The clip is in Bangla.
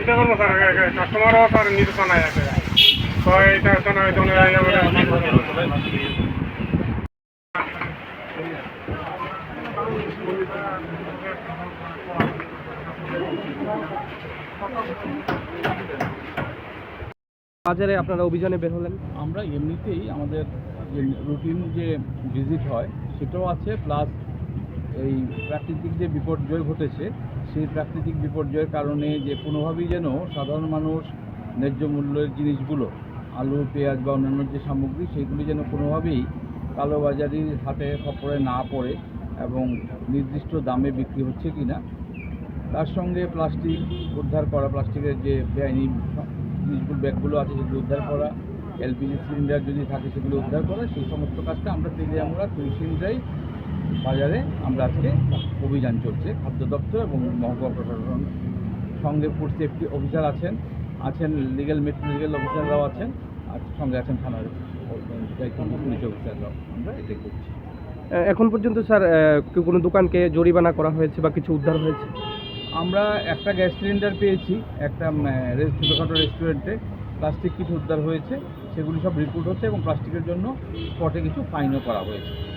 এটা করব স্যার কাস্টমারও স্যার নির্দেশনায় আছে তো এটা ওই জন্য বাজারে আপনারা অভিযানে বের হলেন? আমরা এমনিতেই আমাদের যে রুটিন যে ভিজিট হয়, সেটাও আছে প্লাস এই প্রাকৃতিক যে বিপর্যয় ঘটেছে, সেই প্রাকৃতিক বিপর্যয়ের কারণে যে কোনোভাবেই যেন সাধারণ মানুষ ন্যায্য মূল্যের জিনিসগুলো, আলু, পেঁয়াজ বা অন্যান্য যে সামগ্রী, সেগুলি যেন কোনোভাবেই কালোবাজারির হাতে খপরে না পড়ে এবং নির্দিষ্ট দামে বিক্রি হচ্ছে কি না তার সঙ্গে প্লাস্টিক উদ্ধার করা, প্লাস্টিকের যে বেআইনি জিনিসগুলো ব্যাগগুলো আছে সেগুলো উদ্ধার করা এলপিজি সিলিন্ডার যদি থাকে সেগুলো উদ্ধার করা, সেই সমস্ত কাজটা আমরা তেলে আমরা তুলসিমজাই বাজারে আমরা আজকে অভিযান চলছে। খাদ্য দপ্তর এবং মহকুমা প্রশাসন সঙ্গে ফুড সেফটি অফিসার আছেন আছেন লিগেল মেট্রো লিগেল অফিসাররাও আছেন, আর সঙ্গে আছেন থানার পুলিশ অফিসাররাও। আমরা এটাই করছি। এখন পর্যন্ত স্যার কোনো দোকানকে জরিমানা করা হয়েছে বা কিছু উদ্ধার হয়েছে? আমরা একটা গ্যাস সিলিন্ডার পেয়েছি, একটা ছোটোখাটো রেস্টুরেন্টে। প্লাস্টিক কিছু উদ্ধার হয়েছে, সেগুলি সব রিপোর্ট হচ্ছে এবং প্লাস্টিকের জন্য স্পটে কিছু ফাইনও করা হয়েছে।